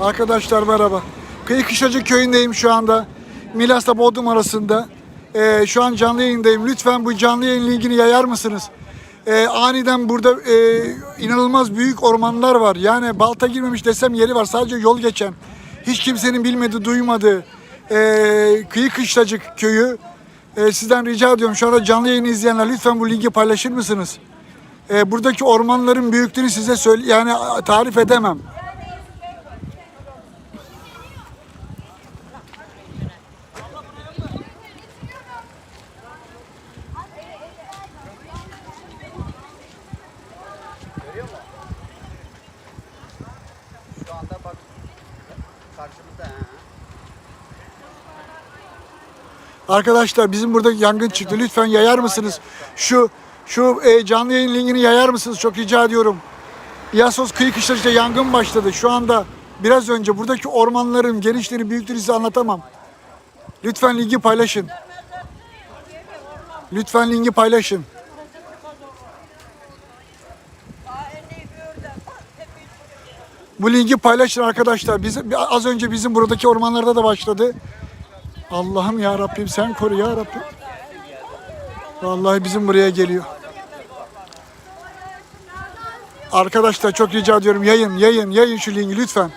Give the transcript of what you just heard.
Arkadaşlar merhaba. Kıyı Kışlacık köyündeyim şu anda. Milas'la Bodrum arasında. Ee, şu an canlı yayındayım. Lütfen bu canlı yayın linkini yayar mısınız? Ee, aniden burada e, inanılmaz büyük ormanlar var. Yani balta girmemiş desem yeri var. Sadece yol geçen. Hiç kimsenin bilmediği, duymadığı e, Kıyı Kışlacık köyü. E, sizden rica ediyorum. Şu anda canlı yayını izleyenler lütfen bu linki paylaşır mısınız? E, buradaki ormanların büyüklüğünü size söyle yani tarif edemem. Karşımızda. Arkadaşlar bizim burada yangın çıktı. Lütfen yayar mısınız? Şu şu e, canlı yayın linkini yayar mısınız? Çok rica ediyorum. Yasos kıyı kışlacıkta yangın başladı. Şu anda biraz önce buradaki ormanların genişliğini, büyüklüğünü size anlatamam. Lütfen linki paylaşın. Lütfen linki paylaşın. Bu linki paylaşın arkadaşlar. Bizim, az önce bizim buradaki ormanlarda da başladı. Allah'ım ya Rabbim sen koru ya Rabbim. Vallahi bizim buraya geliyor. Arkadaşlar çok rica ediyorum yayın yayın yayın şu linki lütfen.